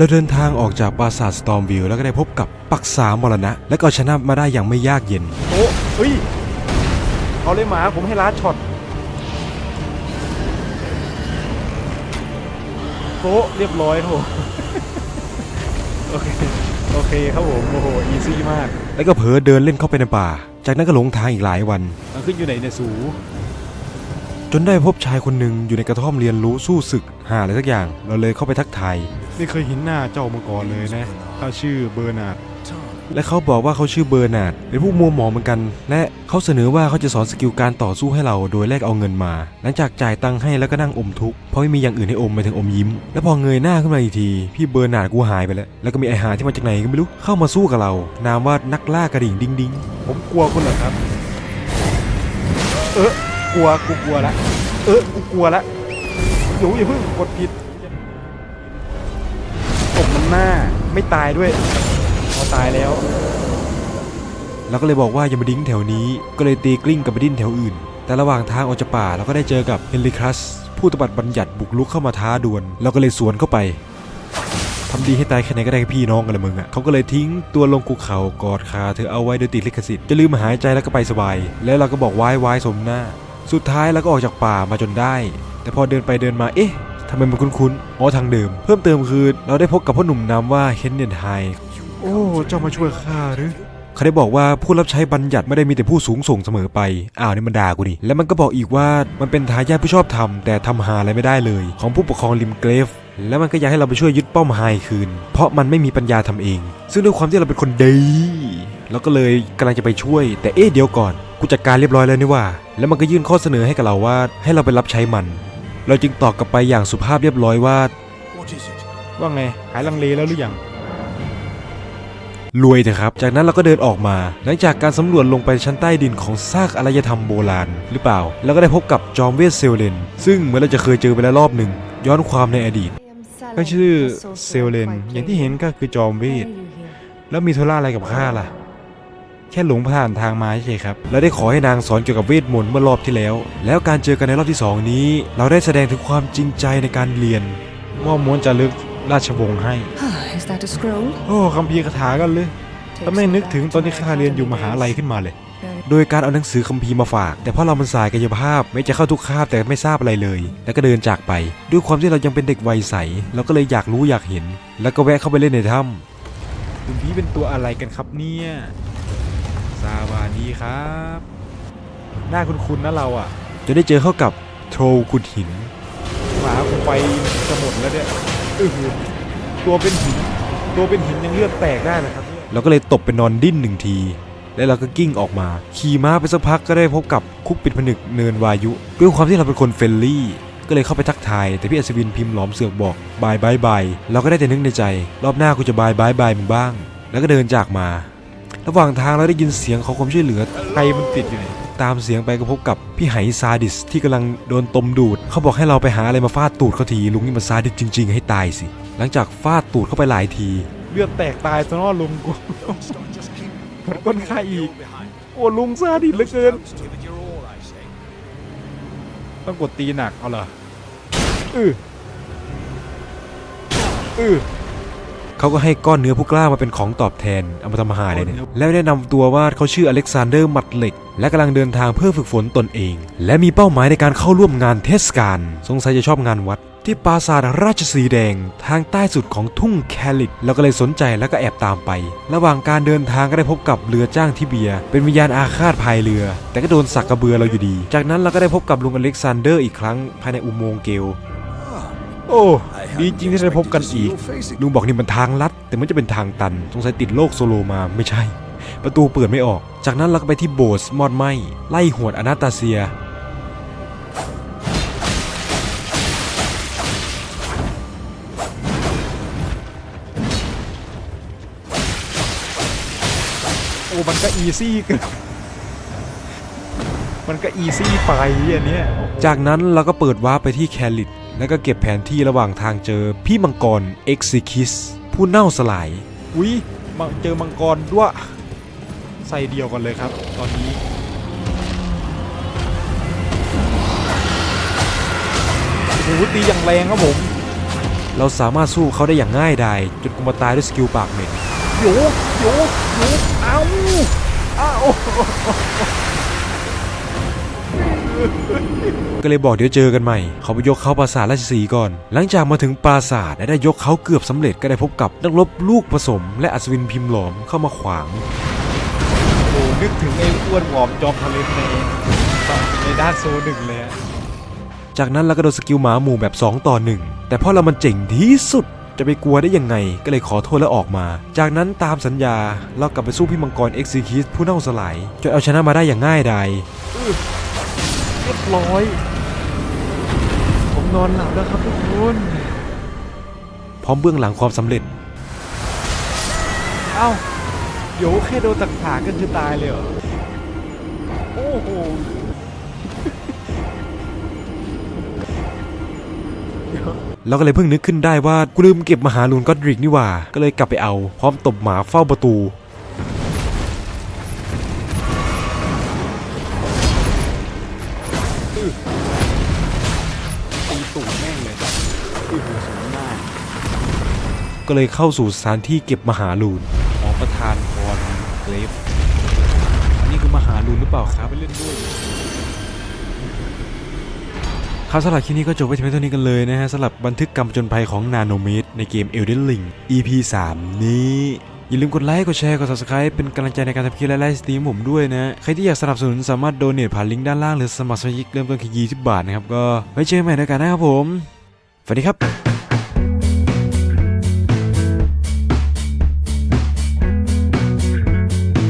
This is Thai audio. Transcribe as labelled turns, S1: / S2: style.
S1: เราเดินทางออกจากปราสาทสตอมวิลแล้วก็ได้พบกับปักษามรณะ และก็เอาชนะมาได้อย่างไม่ยากเย็น
S2: โอ้เฮ้ย เอาเลยหมา ผมให้ล้าช็อตโต๊ะเรียบร้อยครับผม โอเค โอเคครับผม โอ้โห อีซี่มาก
S1: แล้วก็เผลอเดินเล่นเข้าไปในป่า จากนั้นก็หลงทางอีกหลายวัน
S2: มันขึ้นอยู่ไหนเนี่ยสู
S1: จนได้พบชายคนหนึ่งอยู่ในกระท่อมเรียนรู้สู้ศึกหาอะไรสักอย่าง เราเลยเข้าไปทักทาย
S2: ไม่เคยเห็นหน้าเจ้ามาก่อนเลยนะเขาชื่อเบอร์นาร์ด
S1: และเขาบอกว่าเขาชื่อเบอร์นาร์ดเป็นผู้มัวหมองเหมือนกัน และเขาเสนอว่าเขาจะสอนสกิลการต่อสู้ให้เราโดยแลกเอาเงินมา หลังจากจ่ายตังค์ให้แล้วก็นั่งอมทุกข์เพราะไม่มีอย่างอื่นให้อมไปถึงอมยิ้ม แล้วพอเงยหน้าขึ้นมาอีกที พี่เบอร์นาร์ดกูหายไปแล้ว แล้วก็มีไอหาที่มาจากไหนก็ไม่รู้เข้ามาสู้กับเรา นามว่านักล่ากระดิ่งดิ้งดิ้ง
S2: ผมกลัวคุณเหรอครับ เออ กลัวกูกลัวละเออกูกลัวละอยู่อย่าเพิ่งกดผิดผมมันหน้าไม่ตายด้วยพอตายแล้ว
S1: เราก็เลยบอกว่าอย่ามาดิ้งแถวนี้ ก็เลยตีกลิ้งกับไปดิ้นแถวอื่น แต่ระหว่างทางออกจากป่าเราก็ได้เจอกับเฮนริคลัสผู้ตบัดบัญญัติบุกลุกเข้ามาท้าดวลเราก็เลยสวนเข้าไปทำดีให้ตายแค่ไหนก็ได้พี่น้องกันละมึงอะเขาก็เลยทิ้งตัวลงคุกเข่ากอดขาเธอเอาไว้โดยติดลิขสิทธิ์จะลืมหายใจแล้วก็ไปสบาย แล้วเราก็บอกวายวายสมหน้า สุดท้ายเราก็ออกจากป่ามาจนได้ แต่พอเดินไปเดินมาเอ๊ะทำไมมันคุ้นๆอ๋อทางเดิม เพิ่มเติมคือเราได้พบกับพ่อหนุ่มนามว่าเฮนเนนไฮ
S2: โอ้เจ้ามาช่วยข้าหรือ
S1: เขาได้บอกว่าผู้รับใช้บัญญัติไม่ได้มีแต่ผู้สูงส่งเสมอไปอ้าวนี่มันด่ากูดิแล้วมันก็บอกอีกว่ามันเป็นทายาทผู้ชอบทำแต่ทำหาอะไรไม่ได้เลย ของผู้ปกครองริมเกรฟแล้วมันก็อยากให้เราไปช่วยยึดป้อมไฮคืน เพราะมันไม่มีปัญญาทำเอง ซึ่งด้วยความที่เราเป็นคนดี เราก็เลยกำลังจะไปช่วย แต่เอ๊ะเดี๋ยวก่อนกูจัดการเรียบร้อยแล้วนี่ว่า แล้วมันก็ยื่นข้อเสนอให้กับเราว่า ให้เราไปรับใช้มัน เราจึงตอบกลับไปอย่างสุภาพเรียบร้อยว่า
S2: ว่าไงหายลังเลแล้วหรือยัง
S1: รวยเถอะครับ จากนั้นเราก็เดินออกมา หลังจากการสำรวจลงไปชั้นใต้ดินของซากอารยธรรมโบราณหรือเปล่า แล้วก็ได้พบกับจอมเวทเซลเลน ซึ่งเหมือนเราจะเคยเจอไปแล้วรอบหนึ่ง ย้อนความในอดีต
S2: ก็ชื่อเซลเลน อย่างที่เห็นก็คือจอมเวทแล้วมีธุระอะไรกับข้าล่ะ แค่หลงผ่านทางมาเฉยๆครับ
S1: และได้ขอให้นางสอนเกี่ยวกับเวทมนต์เมื่อรอบที่แล้ว แล้วการเจอกันในรอบที่สองนี้ เราได้แสดงถึงความจริงใจในการเรียน
S2: มอบม้วนจารึกราชวงศ์ให้
S3: Is that a scroll?
S2: โอ้คัมภีร์คาถากันเลยทำให้นึกถึงตอนที่ข้าเรียนอยู่มหาลัยขึ้นมาเลย
S3: Very
S1: โดยการเอาหนังสือคัมภีร์มาฝาก แต่เพราะเรามันสายกายภาพไม่จะเข้าทุกคาบแต่ไม่ทราบอะไรเลย แล้วก็เดินจากไป ด้วยความที่เรายังเป็นเด็กวัยใสเราก็เลยอยากรู้อยากเห็น แล้วก็แวะเข้าไปเล่นในถ้ำ
S2: คุณพี่เป็นตัวอะไรกันครับเนี่ย สวัสดีครับ หน้าคุ้นๆนะเราอะ
S1: จนได้เจอเข้ากับโทรขุดหิน
S2: หมาผมไปจะหมดแล้วเนี่ยอือหือตัวเป็นหิน ตัวเป็นหินยังเลือดแตกได้เลยครับเนี่ย
S1: เราก็เลยตบไปนอนดิ้นหนึ่งที แล้วเราก็กิ้งออกมา ขี่ม้าไปสักพักก็ได้พบกับคุกปิดผนึกเนินวายุด้วยความที่เราเป็นคนเฟรนลี่ ก็เลยเข้าไปทักทาย แต่พี่อัศวินพิมพ์หลอมเสือกบอกบายบายบายเราก็ได้แต่นึกในใจ รอบหน้ากูจะบายบายบายมึงบ้าง แล้วก็เดินจากมา ระหว่างทางเราได้ยินเสียงขอความช่วยเหลือ
S2: ใครมันติดอยู่ไหน
S1: ตามเสียงไปก็พบกับพี่ไหซาดิสที่กำลังโดนตมดูด เขาบอกให้เราไปหาอะไรมาฟาดตูดเขาทีลุงนี่มันซาดิสจริง ๆ ให้ตายสิ หลังจากฟาดตูดเข้าไปหลายที
S2: เลือดแตกตายซะนอลุงกูหมดก้นข้าอีก โอ้ลุงซาดิสเหลือเกิน ต้องกดตีหนักเอาเหรออืออือ
S1: เขาก็ให้ก้อนเนื้อผู้กล้ามาเป็นของตอบแทนเอามาทำอาหารเลยเนี่ยแล้วแนะนำตัวว่าเขาชื่ออเล็กซานเดอร์มัดเหล็ก และกำลังเดินทางเพื่อฝึกฝนตนเอง และมีเป้าหมายในการเข้าร่วมงานเทศกาลสงสัยจะชอบงานวัด ที่ปราสาทราชสีแดง ทางใต้สุดของทุ่งแคลิดเราก็เลยสนใจแล้วก็แอบตามไป ระหว่างการเดินทางก็ได้พบกับเรือจ้างทิเบียเป็นวิญญาณอาฆาตภายเรือ แต่ก็โดนสักกระเบือเราอยู่ดี จากนั้นเราก็ได้พบกับลุงอเล็กซานเดอร์อีกครั้งภายในอุโมงค์เกล
S2: โอ้ดีจริงที่ได้พบกันอีก
S1: ลุงบอกนี่มันทางลัด แต่มันจะเป็นทางตันสงสัยติดโลกโซโลมาไม่ใช่ ประตูเปิดไม่ออก จากนั้นเราก็ไปที่โบสถ์มอดไหมไล่หวดอนาตาเซีย
S2: โอ้มันก็อีซี่เกินมันก็อีซี่ไปอันเนี้ย
S1: จากนั้นเราก็เปิดวาร์ปไปที่แคลิด แล้วก็เก็บแผนที่ระหว่างทางเจอพี่มังกรเอ็กซิคิสผู้เน่าสลาย
S2: อุ้ยมังเจอมังกรด้วยใส่เดียวกันเลยครับ ตอนนี้โอ้โหตีอย่างแรงครับผม
S1: เราสามารถสู้เขาได้อย่างง่ายดายจนกูมาตายด้วยสกิลปากเหม็น
S2: โยโยโยเอาเอา
S1: ก็เลยบอกเดี๋ยวเจอกันใหม่ เขาไปยกเขาปราสาทราชสีห์ก่อน หลังจากมาถึงปราสาทและได้ยกเขาเกือบสำเร็จก็ได้พบกับนักรบลูกผสม และอัศวินพิมพ์หลอมเข้ามาขวาง
S2: โอ้นึกถึงไอ้อ้วนหอมจอมทะเลนในในด้านโซหนึ่งเลยอะ
S1: จากนั้นเราก็โดนสกิลหมาหมู่แบบ 2 ต่อ 1 แต่เพราะเรามันเจ๋งที่สุดจะไปกลัวได้ยังไงก็เลยขอโทษแล้วออกมา จากนั้นตามสัญญาเรากลับไปสู้พี่มังกรเอ็กซิคิสผู้เน่าสลายจนเอาชนะมาได้อย่างง่ายดาย
S2: เรียบร้อย ผมนอนหลับแล้วครับทุกคน
S1: พร้อมเบื้องหลังความสำเร็จ
S2: เอ้าโยแค่โดนตักถางก็คือตายเลยเหรอ โอ้โห
S1: เราก็เลยเพิ่งนึกขึ้นได้ว่ากูลืมเก็บมหาลูนก็อดริกนี่หว่า ก็เลยกลับไปเอา พร้อมตบหมาเฝ้าประตู
S2: ตี
S1: ก็เลยเข้าสู่สถานที่เก็บมหาลูน
S2: ขอประทานพรเกรฟอันนี้คือมหาลูนหรือเปล่าครับไปเล่นด้วย
S1: ครับสำหรับคลิปนี้ก็จบไว้ที่เพียงเท่านี้กันเลยนะฮะสำหรับบันทึกกรรมผจญภัยของนาโนเมตในเกม Elden Ring EP 3 นี้ อย่าลืมกดไลค์กดแชร์กด subscribe เป็นกำลังใจในการทำคลิปและไลฟ์สตรีมผมด้วยนะ ใครที่อยากสนับสนุนสามารถโดเนทผ่านลิงก์ด้านล่างหรือสมัครสมาชิกเริ่มต้นแค่20บาทนะครับ ก็ไว้เจอกันใหม่ในโอกาสหน้าครับผมส วัสดีครับ